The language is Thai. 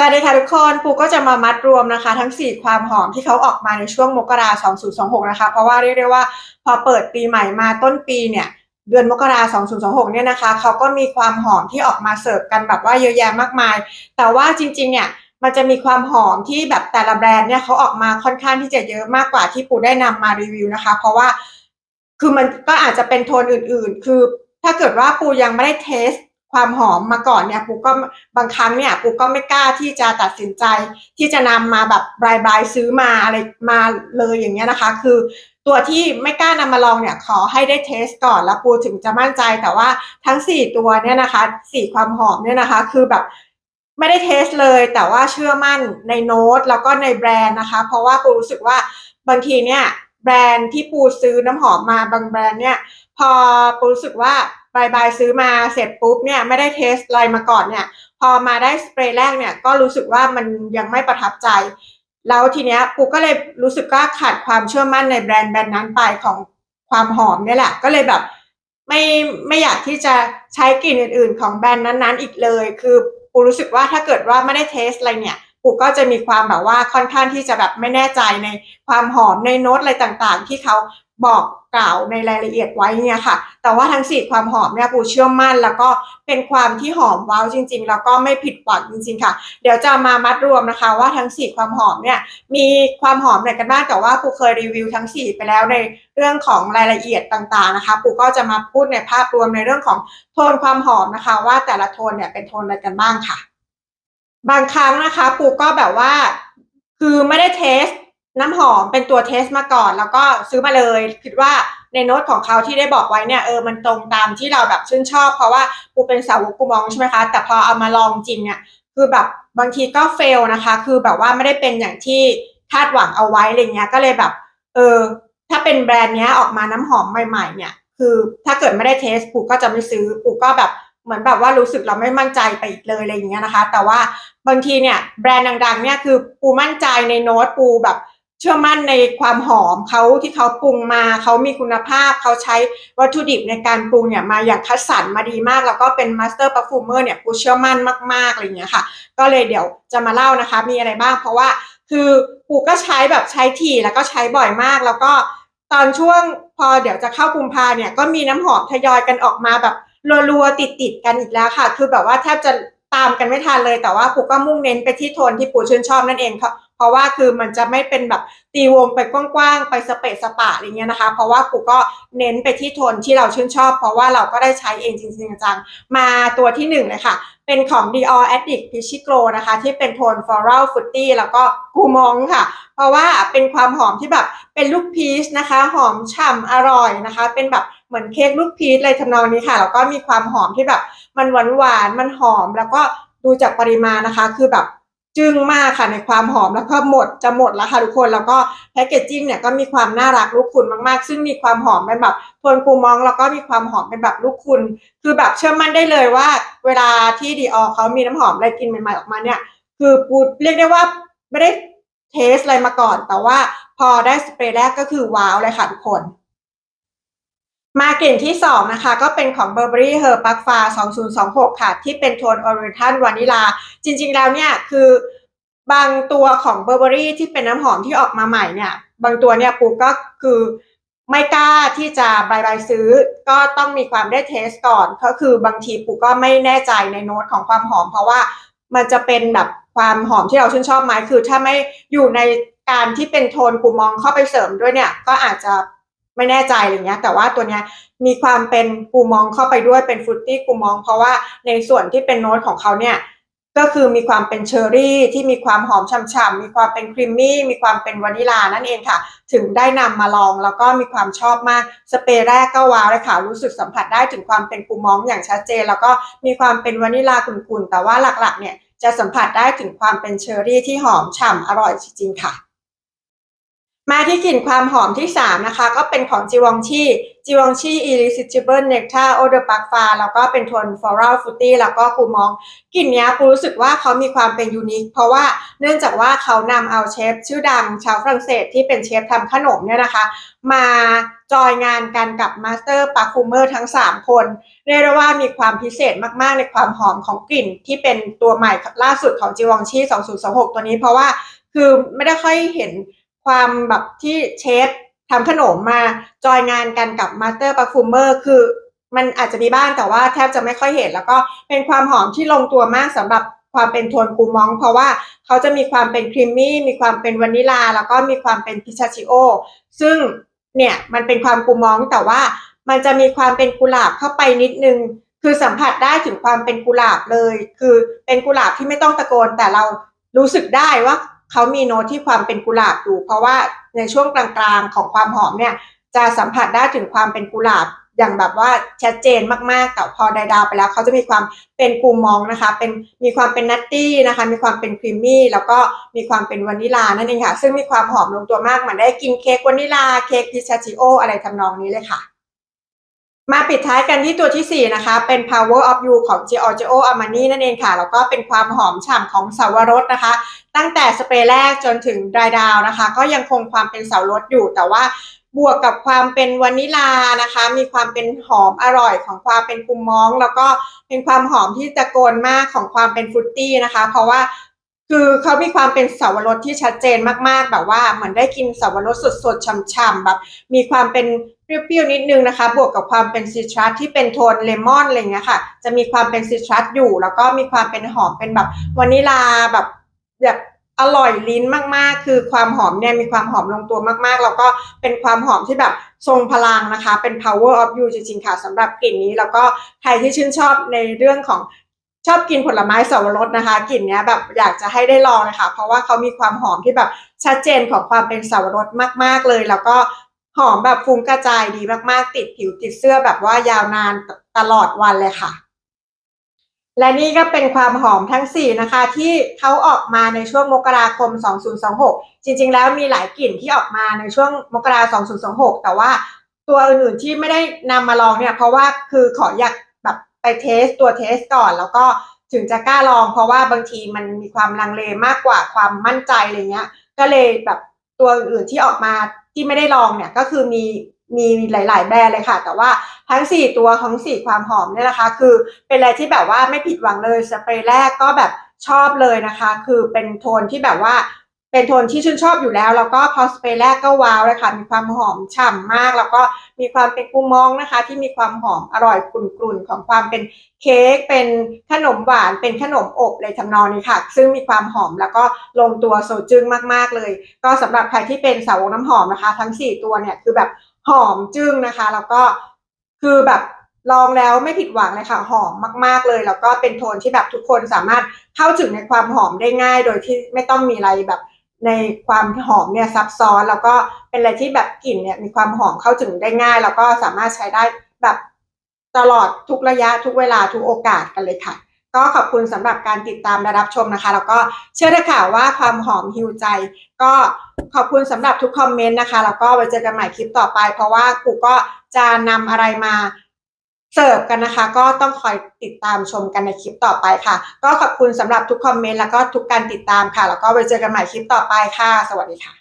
สวัสดีค่ะทุกคนปูก็จะมามัดรวมนะคะ ทั้ง 4 ความหอมที่เขาออกมาในช่วงมกรา2026 นะคะ เพราะว่าเรียกได้ว่าพอเปิดปีใหม่มาต้นปีเนี่ยเดือนมกรา2026 เนี่ยนะคะเขาก็มีความหอมที่ออกมาเสิร์ฟกันแบบว่าเยอะแยะมากมาย แต่ว่าจริงๆเนี่ยมันจะมีความหอมที่แบบแต่ละแบรนด์เนี่ยเขาออกมาค่อนข้างที่จะเยอะมากกว่าที่ปูได้นำมารีวิวนะคะ เพราะว่าคือมันก็อาจจะเป็นโทนอื่นๆ คือถ้าเกิดว่าปูยังไม่ได้เทส ความหอมมาก่อนเนี่ยปูก็บางครั้งเนี่ยปูก็ไม่กล้าที่จะตัดสินใจ ที่จะนำมาแบบบายบายซื้อมาอะไรมาเลยอย่างเงี้ยนะคะ คือตัวที่ไม่กล้านำมาลองเนี่ยขอให้ได้เทสก่อนแล้วปูถึงจะมั่นใจแต่ว่าทั้ง 4 ตัวเนี่ยนะคะสี่ความหอมเนี่ยนะคะ คือแบบไม่ได้เทสเลยแต่ว่าเชื่อมั่นในโน้ตแล้วก็ในแบรนด์นะคะ เพราะว่าปูรู้สึกว่าบางทีเนี่ยแบรนด์ที่ปูซื้อน้ำหอมมาบางแบรนด์เนี่ย พอปูรู้สึกว่า บายบายซื้อมาเสร็จปุ๊บเนี่ยไม่ได้เทสอะไรมาก่อนเนี่ย พอมาได้สเปรย์แรกเนี่ยก็รู้สึกว่ามันยังไม่ประทับใจ แล้วทีเนี้ยปูก็เลยรู้สึกว่าขาดความเชื่อมั่นในแบรนด์แบรนด์นั้นไปของความหอมเนี่ยแหละ ก็เลยแบบไม่ไม่อยากที่จะใช้กลิ่นอื่น ๆ ของแบรนด์นั้นๆ อีกเลย คือปูรู้สึกว่าถ้าเกิดว่าไม่ได้เทสอะไรเนี่ยปูก็จะมีความแบบว่าค่อนข้างที่จะแบบไม่แน่ใจในความหอมในโน้ตอะไรต่างๆ ที่เขา บอกกล่าวในรายละเอียดไว้เนี่ยค่ะ แต่ว่าทั้งสี่ความหอมเนี่ยปูเชื่อมั่น แล้วก็เป็นความที่หอมว้าวจริง ๆ แล้วก็ไม่ผิดหวังจริง ๆ ค่ะ เดี๋ยวจะมามัดรวมนะคะ ว่าทั้งสี่ความหอมเนี่ยมีความหอมไหนกันบ้างแต่ว่าปูเคยรีวิวทั้งสี่ไปแล้วในเรื่องของรายละเอียดต่างๆนะคะ ปูก็จะมาพูดในภาพรวมในเรื่องของโทนความหอมนะคะ ว่าแต่ละโทนเนี่ยเป็นโทนอะไรกันบ้างค่ะ บางครั้งนะคะ ปูก็แบบว่าคือไม่ได้เทส น้ำหอมเป็นตัวเทสมาก่อน แล้วก็ซื้อมาเลย คิดว่าในโน้ตของเขาที่ได้บอกไว้เนี่ยเออมันตรงตามที่เราแบบชื่นชอบ เพราะว่าปูเป็นสาวกกูมองใช่ไหมคะ แต่พอเอามาลองจริงเนี่ยคือแบบบางทีก็เฟลนะคะ คือแบบว่าไม่ได้เป็นอย่างที่คาดหวังเอาไว้อะไรเงี้ยก็เลยแบบ เออ ถ้าเป็นแบรนด์เนี้ยออกมาน้ำหอมใหม่ ๆ เนี่ย คือถ้าเกิดไม่ได้เทสปูก็จะไม่ซื้อปูก็แบบเหมือนแบบว่ารู้สึกเราไม่มั่นใจไปอีกเลยอะไรอย่างเงี้ยนะคะ แต่ว่าบางทีเนี่ยแบรนด์ดังๆเนี่ยคือปูมั่นใจในโน้ตปูแบบ เชื่อมั่นในความหอมเขาที่เขาปรุงมาเขามีคุณภาพเขาใช้วัตถุดิบในการปรุงเนี่ยมาอย่างคัดสรรมาดีมาก แล้วก็เป็นมาสเตอร์ปัฟฟูเมอร์เนี่ยปูเชื่อมั่นมากๆอะไรอย่างเงี้ยค่ะ ก็เลยเดี๋ยวจะมาเล่านะคะ มีอะไรบ้างเพราะว่าคือปูก็ใช้แบบใช้ถี่แล้วก็ใช้บ่อยมากแล้วก็ตอนช่วงพอเดี๋ยวจะเข้ากุมภาเนี่ยก็มีน้ำหอมทยอยกันออกมาแบบรัวๆติดๆกันอีกแล้วค่ะ คือแบบว่าแทบจะตามกันไม่ทันเลยแต่ว่าปูก็มุ่งเน้นไปที่โทนที่ปูชื่นชอบนั่นเองค่ะ เพราะว่าคือมันจะไม่เป็นแบบตีวงไปกว้างๆ ไปสเปซสปะอะไรเงี้ยนะคะ เพราะว่าปูก็เน้นไปที่โทนที่เราชื่นชอบ เพราะว่าเราก็ได้ใช้เองจริงๆจังมาตัวที่หนึ่งเลยค่ะ เป็นของ Dior Addict Peachy Glow นะคะ ที่เป็นโทน Floral Fruity แล้วก็กูมองค่ะ เพราะว่าเป็นความหอมที่แบบเป็นลูกพีชนะคะ หอมฉ่ำอร่อยนะคะ เป็นแบบเหมือนเค้กลูกพีชเลยทำนองนี้ค่ะ แล้วก็มีความหอมที่แบบมันหวานหวานมันหอมแล้วก็ดูจากปริมาณนะคะ คือแบบ จึ้งมากค่ะในความหอมแล้วก็หมดจะหมดแล้วค่ะทุกคนแล้วก็แพคเกจจิ้งเนี่ยก็มีความน่ารักลูกคุณมากๆ ซึ่งมีความหอมเป็นแบบโทนกูมอง แล้วก็มีความหอมเป็นแบบลูกคุณ คือแบบเชื่อมั่นได้เลยว่า เวลาที่ดีออเขามีน้ำหอมอะไรกินใหม่ๆออกมาเนี่ยคือปูเรียกได้ว่าไม่ได้เทสอะไรมาก่อน แต่ว่าพอได้สเปรย์แรกก็คือว้าวเลยค่ะทุกคน มากลิ่นที่ 2 นะคะ ก็เป็นของ Burberry Her Park Far 2026 ค่ะ ที่เป็นโทน Oriental Vanilla จริง ๆ แล้วเนี่ยคือบางตัวของ Burberry ที่เป็นน้ำหอมที่ออกมาใหม่เนี่ย บางตัวเนี่ยปูก็คือไม่กล้าที่จะบายบายซื้อ ก็ต้องมีความได้เทสก่อน ก็คือบางทีปูก็ไม่แน่ใจในโน้ตของความหอม เพราะว่ามันจะเป็นแบบความหอมที่เราชื่นชอบไหมคือ ถ้าไม่อยู่ในการที่เป็นโทนกูมองเข้าไปเสริมด้วยเนี่ย ก็อาจจะ ไม่แน่ใจอะไรเงี้ย แต่ว่าตัวเนี้ยมีความเป็นกูมองเข้าไปด้วยเป็นฟรุตตี้กูมอง เพราะว่าในส่วนที่เป็นโน้ตของเขาเนี่ยก็คือมีความเป็นเชอร์รี่ที่มีความหอมฉ่ำๆมีความเป็นครีมมี่มีความเป็นวานิลานั่นเองค่ะ ถึงได้นำมาลองแล้วก็มีความชอบมาก สเปรย์แรกก็ว้าวเลยค่ะ รู้สึกสัมผัสได้ถึงความเป็นกูมองอย่างชัดเจน แล้วก็มีความเป็นวานิลาขุ่นๆแต่ว่าหลักๆเนี่ยจะสัมผัสได้ถึงความเป็นเชอร์รี่ที่หอมฉ่ำอร่อยจริงๆค่ะ มาที่กลิ่นความหอมที่ 3 นะคะ ก็เป็นของจีวองชีจีวองชี irresistible nectar eau de parfum แล้วก็เป็นโทน floral fruity แล้วก็กูมองกลิ่นนี้กูรู้สึกว่าเขามีความเป็นยูนิค เพราะว่าเนื่องจากว่าเขานำเอาเชฟชื่อดังชาวฝรั่งเศสที่เป็นเชฟทำขนมเนี่ยนะคะ มาจอยงานกันกับมาสเตอร์ปาคูเมอร์ทั้ง 3 คน เรียกได้ว่ามีความพิเศษมากๆ ในความหอมของกลิ่นที่เป็นตัวใหม่ล่าสุดของจีวองชี 2026 ตัวนี้เพราะว่าคือไม่ได้ค่อยเห็น ความแบบที่เชฟทำขนมมาจอยงานกันกับมาสเตอร์ปาฟูเมอร์คือมันอาจจะมีบ้างแต่ว่าแทบจะไม่ค่อยเห็น แล้วก็เป็นความหอมที่ลงตัวมากสำหรับความเป็นโทนกูมอง เพราะว่าเขาจะมีความเป็นครีมมี่มีความเป็นวานิลา แล้วก็มีความเป็นพิชาชิโอ ซึ่งเนี่ยมันเป็นความกูมองแต่ว่ามันจะมีความเป็นกุหลาบเข้าไปนิดนึง คือสัมผัสได้ถึงความเป็นกุหลาบเลย คือเป็นกุหลาบที่ไม่ต้องตะโกนแต่เรารู้สึกได้ว่า เขามีโน้ตที่ความเป็นกุหลาบอยู่ เพราะว่าในช่วงกลางๆของความหอมเนี่ยจะสัมผัสได้ถึงความเป็นกุหลาบอย่างแบบว่าชัดเจนมากๆแต่พอไดดาวไปแล้วเขาจะมีความเป็นกูมองนะคะ เป็นมีความเป็นนัตตี้นะคะ มีความเป็นครีมมี่แล้วก็มีความเป็นวานิลานั่นเองค่ะ ซึ่งมีความหอมลงตัวมากเหมือนได้กินเค้กวานิลาเค้กพิชาชิโออะไรทำนองนี้เลยค่ะ มาปิดท้ายกันที่ตัวที่ 4 นะคะ เป็น Power of You ของ Giorgio Armani นั่นเองค่ะ แล้วก็เป็นความหอมฉ่ำของสาวรสนะคะ ตั้งแต่สเปรย์แรกจนถึงดรายดาวนะคะ ก็ยังคงความเป็นสาวรสอยู่แต่ว่าบวกกับความเป็นวานิลานะคะ มีความเป็นหอมอร่อยของความเป็นกุมมอง แล้วก็เป็นความหอมที่ตะโกนมากของความเป็นฟรุตตี้นะคะ เพราะว่าคือเขามีความเป็นสาวรสที่ชัดเจนมากๆ แบบว่าเหมือนได้กินสาวรสสดๆฉ่ำๆแบบ มีความเป็น เปรี้ยวๆนิดนึงนะคะ บวกกับความเป็นซิตรัสที่เป็นโทนเลมอนอะไรเงี้ยค่ะ จะมีความเป็นซิตรัสอยู่ แล้วก็มีความเป็นหอมเป็นแบบวานิลาแบบแบบอร่อยลิ้นมากๆ คือความหอมเนี่ยมีความหอมลงตัวมากๆ แล้วก็เป็นความหอมที่แบบทรงพลังนะคะ เป็น power of you จริงๆ ค่ะสำหรับกลิ่นนี้ แล้วก็ใครที่ชื่นชอบในเรื่องของชอบกินผลไม้สวรสนะคะกลิ่นเนี้ยแบบอยากจะให้ได้ลองนะคะเพราะว่าเขามีความหอมที่แบบชัดเจนของความเป็นสวรสมาก ๆเลย แล้วก็ หอมแบบฟุ้งกระจายดีมากๆ ติดผิวติดเสื้อแบบว่ายาวนานตลอดวันเลยค่ะ และนี่ก็เป็นความหอมทั้ง 4 นะคะ ที่เขาออกมาในช่วงมกราคม 2026 จริง ๆ แล้วมีหลายกลิ่นที่ออกมาในช่วงมกราคม 2026 แต่ว่าตัวอื่นๆที่ไม่ได้นำมาลองเนี่ย เพราะว่าคือขออยากแบบไปเทสตัวเทสก่อนแล้วก็ถึงจะกล้าลองเพราะว่าบางทีมันมีความลังเลมากกว่าความมั่นใจอะไรเงี้ย ก็เลยแบบตัวอื่นๆที่ออกมา ที่ไม่ได้ลองเนี่ยก็คือมีมีหลาย ๆ แบรนด์เลยค่ะ แต่ว่าทั้ง 4 ตัวทั้ง4ความหอมเนี่ยนะคะ คือเป็นอะไรที่แบบว่าไม่ผิดหวังเลยสเปรย์แรกก็แบบชอบเลยนะคะ คือเป็นโทนที่แบบว่า เป็นโทนที่ชื่นชอบอยู่แล้ว แล้วก็พอสเปรย์แรกก็ว้าวเลยค่ะมีความหอมฉ่ำมาก แล้วก็มีความเป็นกุมองนะคะ ที่มีความหอมอร่อยกลุ่นๆของความเป็นเค้กเป็นขนมหวานเป็นขนมอบเลยทำนองนี้ค่ะ ซึ่งมีความหอมแล้วก็ลงตัวโซจึ้งมากๆเลย ก็สำหรับใครที่เป็นสาวน้ำหอมนะคะ ทั้ง 4 ตัวเนี่ยคือแบบหอมจึ้งนะคะ แล้วก็คือแบบลองแล้วไม่ผิดหวังเลยค่ะหอมมาก ๆเลย แล้วก็เป็นโทนที่แบบทุกคนสามารถเข้าถึงในความหอมได้ง่าย โดยที่ไม่ต้องมีอะไรแบบ ในความหอมเนี่ยซับซ้อนแล้วก็เป็นอะไรที่แบบกลิ่นเนี่ยมีความหอมเข้าถึงได้ง่าย แล้วก็สามารถใช้ได้แบบตลอดทุกระยะทุกเวลาทุกโอกาสกันเลยค่ะ ก็ขอบคุณสำหรับการติดตามและรับชมนะคะ แล้วก็เชื่อได้ค่ะว่าความหอมฮิวใจ ก็ขอบคุณสำหรับทุกคอมเมนต์นะคะแล้วก็ไว้เจอกันใหม่คลิปต่อไป เพราะว่ากูก็จะนำอะไรมา เสิร์ฟกันนะคะ ก็ต้องคอยติดตามชมกันในคลิปต่อไปค่ะ ก็ขอบคุณสำหรับทุกคอมเมนต์แล้วก็ทุกการติดตามค่ะ แล้วก็ไว้เจอกันใหม่คลิปต่อไปค่ะ สวัสดีค่ะ